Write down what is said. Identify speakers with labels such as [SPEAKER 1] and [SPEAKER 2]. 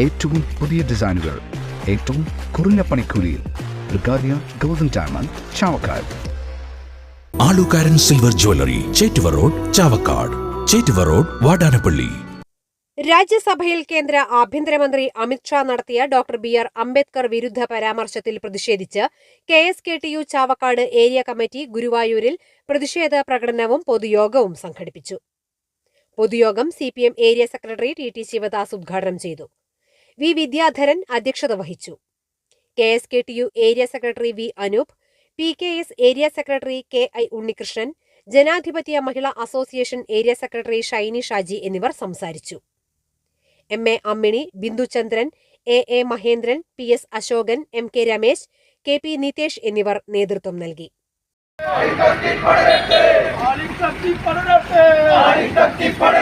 [SPEAKER 1] ഏറ്റവും പുതിയ ഡിസൈനുകൾ ഏറ്റവും കുറഞ്ഞ പണിക്കൂലിയിൽ ബ്രിഗാദിയ golden diamond Chavakkad.
[SPEAKER 2] Alukkaran silver jewellery Chettuva road Chavakkad. Chettuva road Vadanappally.
[SPEAKER 3] രാജ്യസഭയിൽ കേന്ദ്ര ആഭ്യന്തരമന്ത്രി അമിത്ഷാ നടത്തിയ ഡോക്ടർ ബി ആർ അംബേദ്കർ വിരുദ്ധ പരാമർശത്തിൽ പ്രതിഷേധിച്ച് K S K T U Chavakkad area committee ഗുരുവായൂരിൽ പ്രതിഷേധ പ്രകടനവും പൊതുയോഗവും സംഘടിപ്പിച്ചു. പൊതുയോഗം C P M area secretary T T Sivadas ഉദ്ഘാടനം ചെയ്തു. വി വിദ്യാധരൻ അധ്യക്ഷത വഹിച്ചു. K S K T U area secretary V Anoop P K S area secretary K I Unnikrishnan Janadhipathya Mahila association area secretary Shiny Shaji എന്നിവർ സംസാരിച്ചു. M A Ammini Binduchandran A A Mahendran P S Ashokan M K Ramesh K P Nitesh എന്നിവർ നേതൃത്വം നൽകി.
[SPEAKER 4] പടരട്ടെ!